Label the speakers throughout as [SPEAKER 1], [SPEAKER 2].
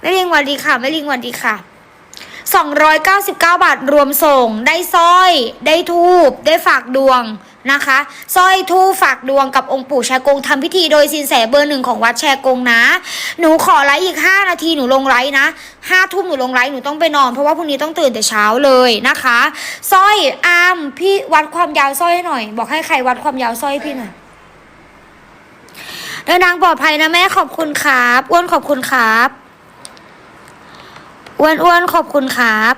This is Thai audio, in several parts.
[SPEAKER 1] แม่ลิงวัสดีค่ะแม่ลิงวัสดีค่ะ 299 บาทรวมส่ง ได้สร้อย ได้ทูบได้ฝากดวงนะคะสร้อยทูบฝากดวงกับองค์ปู่แชกงทำพิธีโดยสินแสเบอร์หนึ่งของวัดแชกงนะ หนูขอไลฟ์อีก 5 นาทีหนูลงไลฟ์นะห้าทุ่มหนูลงไลฟ์หนูต้องไปนอนเพราะว่าพรุ่งนี้ต้องตื่นแต่เช้าเลยนะคะสร้อยอามพี่วัดความยาวสร้อยให้หน่อย บอกให้ใครวัดความยาวสร้อยให้พี่หน่อยเดินทางปลอดภัยนะแม่ขอบคุณครับอ้วนขอบคุณครับ อ้วนอ้วนขอบคุณครับ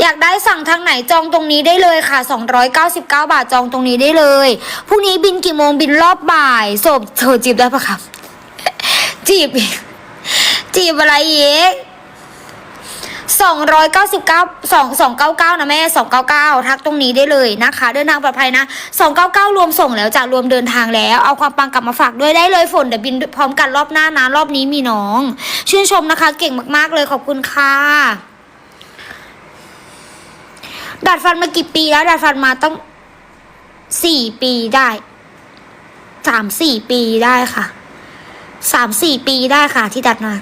[SPEAKER 1] อยากได้สั่งทางไหนจองตรงนี้ได้เลยค่ะ 299 บาทจองตรงนี้ได้เลย พรุ่งนี้บินกี่โมงบินรอบบ่ายโสบเธอจีบได้ปะครับ จีบ จีบอะไรเอีก 299 2 299นะแม่ 299 ทักตรงนี้ได้เลยนะคะ เดินทางปลอดภัยนะ 299 รวมส่งแล้วจากรวมเดินทางแล้ว เอาความปังกลับมาฝากด้วยได้เลยฝนเดี๋ยวบินพร้อมกันรอบหน้านะรอบนี้มีน้อง ชื่นชมนะคะ เก่งมากๆเลยขอบคุณค่ะดัดฟันมากี่ปีแล้ว ดัดฟันมาต้องสี่ปีได้สามสี่ปีได้ค่ะสามสี่ปีได้ค่ะ ที่ดัดมา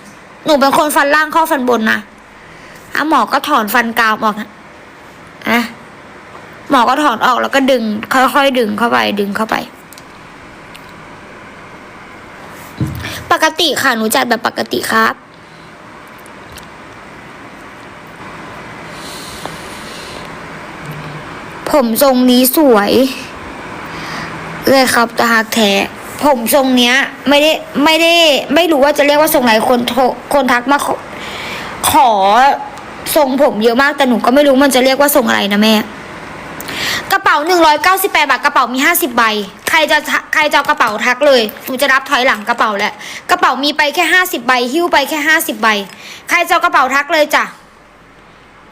[SPEAKER 1] หนูเป็นคนฟันล่างข้าฟันบนนะ อะหมอก็ถอนฟันกาวออกนะอะหมอก็ถอนออกแล้วก็ดึง ค่อยๆดึงเข้าไป ดึงเข้าไป ปกติค่ะหนูจัดแบบปกติครับผมทรงนี้สวยเลยครับตาหักแท้ผมทรงเนี้ย ไม่ได้ไม่ได้ ไม่รู้ว่าจะเรียกว่าทรงไหนคนโทคนทักมาขอ ทรงผมเยอะมากแต่หนูก็ไม่รู้มันจะเรียกว่าทรงอะไรนะแม่ กระเป๋าหนึ่งร้อยเก้าสิบแปดบาทกระเป๋ามีห้าสิบใบ ใครจะใครจะเอากระเป๋าทักเลยหนูจะรับถอยหลังกระเป๋าแหละกระเป๋ามีไปแค่ห้าสิบใบ หิ้วไปแค่ห้าสิบใบ ใครจะเอากระเป๋าทักเลยจ้ะ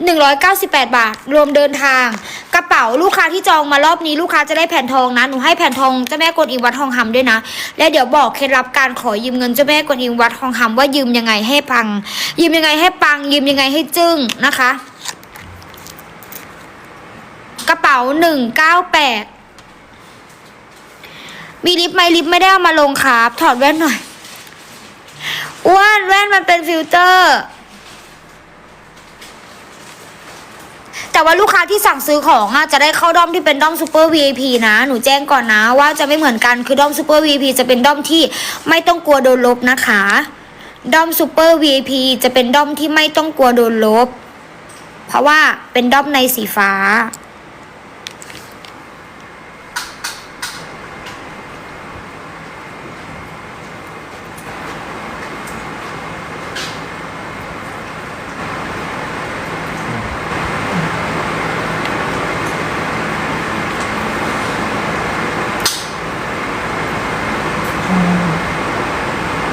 [SPEAKER 1] 198 บาท รวมเดินทาง กระเป๋าลูกค้าที่จองมารอบนี้ลูกค้าจะได้แผ่นทองนะ หนูให้แผ่นทองเจ้าแม่กวนอิมวัดทองคำด้วยนะ และเดี๋ยวบอกเคล็ดลับการขอยืมเงินเจ้าแม่กวนอิมวัดทองคำว่ายืมยังไงให้ปัง ยืมยังไงให้ปัง ยืมยังไงให้จึ้งนะคะ กระเป๋า 198 มีลิฟต์ไหมลิฟต์ไม่ได้เอามาลงครับ ถอดแว่นหน่อยอ้วนแว่นมันเป็นฟิลเตอร์ แต่ว่าลูกค้าที่สั่งซื้อของอะจะได้เข้าด้อมที่เป็นด้อมซูเปอร์ VIP นะหนูแจ้งก่อนนะว่าจะไม่เหมือนกันคือด้อมซูเปอร์ VIP จะเป็นด้อมที่ไม่ต้องกลัวโดนลบนะคะด้อมซูเปอร์ VIP จะเป็นด้อมที่ไม่ต้องกลัวโดนลบ เพราะว่าเป็นด้อมในสีฟ้า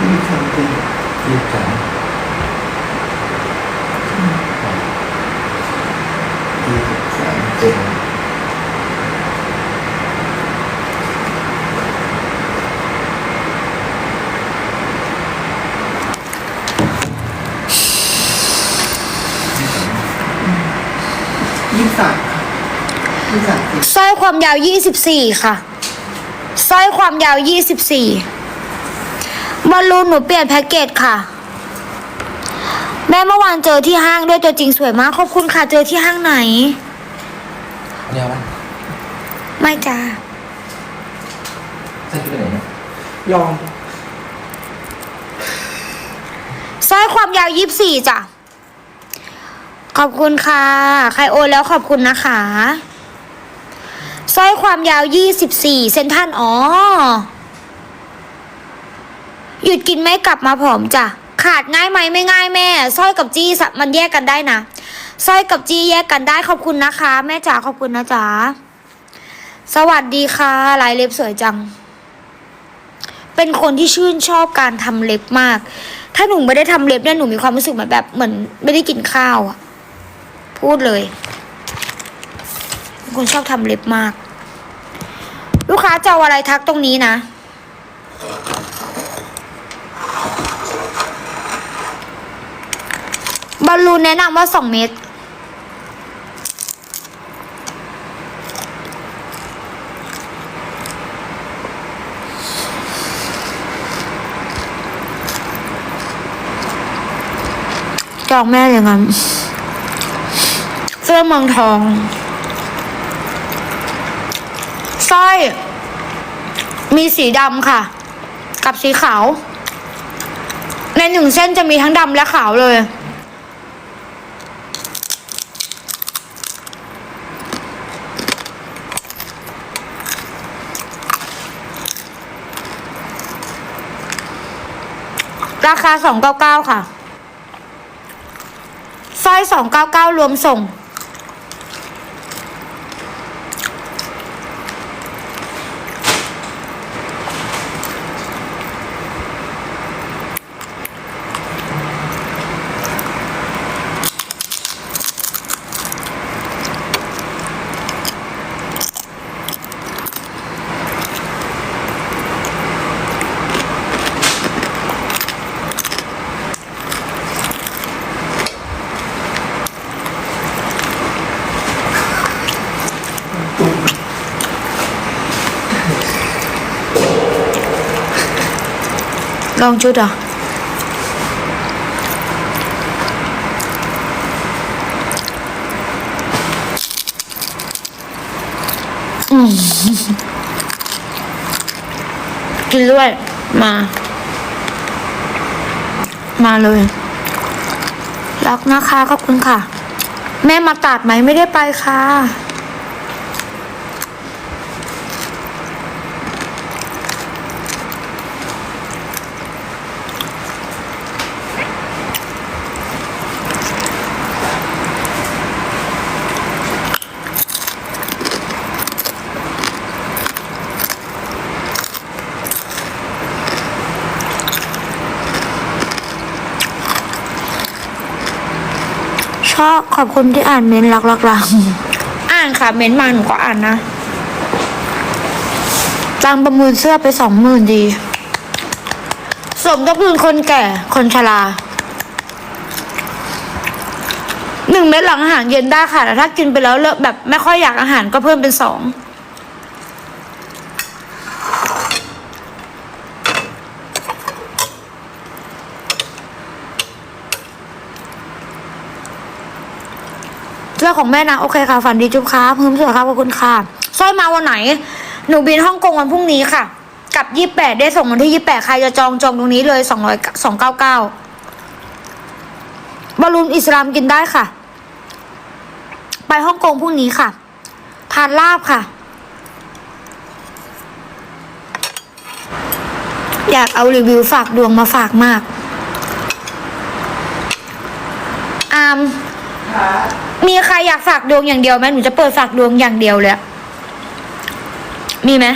[SPEAKER 2] ยี่สิบสามปี
[SPEAKER 3] ยี่สิบสาม
[SPEAKER 2] ยี่สิบสามเจ็ด ยี่สิบสามค่ะยี่สิบสามปี
[SPEAKER 1] สร้อยความยาว 24 ค่ะ สร้อยความยาว 24บอลลูนหนูเปลี่ยนแพ็กเกจค่ะ แม่เมื่อวานเจอที่ห้างด้วยตัวจริงสวยมาก ขอบคุณค่ะ เจอที่ห้างไหน
[SPEAKER 3] เนี่ยมัน
[SPEAKER 1] ไม่จ้า
[SPEAKER 3] ใส่ชุดไปไหนเนี่ย
[SPEAKER 2] ยอม
[SPEAKER 1] สร้อยความยาว 24จ้ะ ขอบคุณค่ะ ใครโอนแล้วขอบคุณนะคะสร้อยความยาว24เซนทันอ๋อ หยุดกินไม่กลับมาผอมจ้ะ ขาดง่ายไหมไม่ง่ายแม่สร้อยกับจี้มันแยกกันได้นะสร้อยกับจี้แยกกันได้ขอบคุณนะคะ แม่จ๋าขอบคุณนะจ๋าสวัสดีค่ะลายเล็บสวยจัง เป็นคนที่ชื่นชอบการทำเล็บมาก ถ้าหนูไม่ได้ทำเล็บเนี่ยหนูมีความรู้สึกเหมือนแบบเหมือนไม่ได้กินข้าวอะ พูดเลยคุณชอบทำเล็บมาก ลูกค้าจะอาอะไรทักตรงนี้นะ บอลลูนแนะนำว่าสองเมตรจองแม่เลยงั้น เสื้อเมืองทองสร้อย มีสีดำค่ะ กับสีขาว ในหนึ่งเส้นจะมีทั้งดำและขาวเลย ราคาสองเก้าเก้าค่ะสร้อยสองเก้าเก้ารวมส่ง ลองชุดอะอืมกินด้วยมา มาเลย รักนะคะขอบคุณค่ะ แม่มาตัดไหมไม่ได้ไปค่ะ อบขอบคุณที่อ่านเม้นต์รักรักรักอ่านค่ะเม้นต์มาหนูก็อ่านนะตังประมูลเสื้อไปสองหมื่นดี สมทบทุนคนแก่คนชราหนึ่งเม็ดหลังอาหารเย็นได้ค่ะแต่ถ้ากินไปแล้วเลิกแบบไม่ค่อยอยากอาหารก็เพิ่มเป็นสอง เสื้อของแม่นะ โอเคค่ะ ฝันดีจุ๊บครับเพิ่มสื้อครับขอบคุณค่ะสร้อยมาวันไหน หนูบินฮ่องกงวันพรุ่งนี้ค่ะ กับยี่แปดได้ส่งวันที่ยี่แปดใครจะจองจองตรงนี้เลยสองร้อยสองเก้าเก้าบอลลูนอิสลามกินได้ค่ะ ไปฮ่องกงพรุ่งนี้ค่ะ ทานลาบค่ะ อยากเอารีวิวฝากดวงมาฝากมาก อาม มีใครอยากฝากดวงอย่างเดียวไหมหนูจะเปิดฝากดวงอย่างเดียวเลยอะมีไหม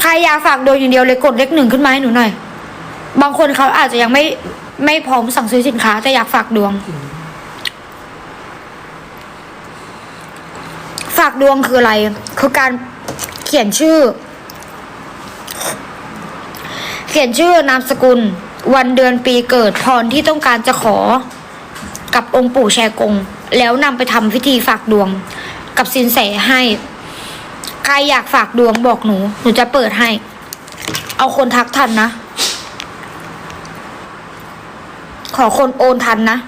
[SPEAKER 1] ใครอยากฝากดวงอย่างเดียวเลยกดเลขหนึ่งขึ้นมาให้หนูหน่อย บางคนเขาอาจจะยังไม่ไม่พร้อมสั่งซื้อสินค้า แต่อยากฝากดวง ฝากดวงคืออะไร คือการเขียนชื่อ เขียนชื่อนามสกุล วันเดือนปีเกิดพรที่ต้องการจะขอ กับองค์ปู่แชกง แล้วนำไปทำพิธีฝากดวง กับสินแสให้ ใครอยากฝากดวงบอกหนู หนูจะเปิดให้ เอาคนทักทันนะ ขอคนโอนทันนะ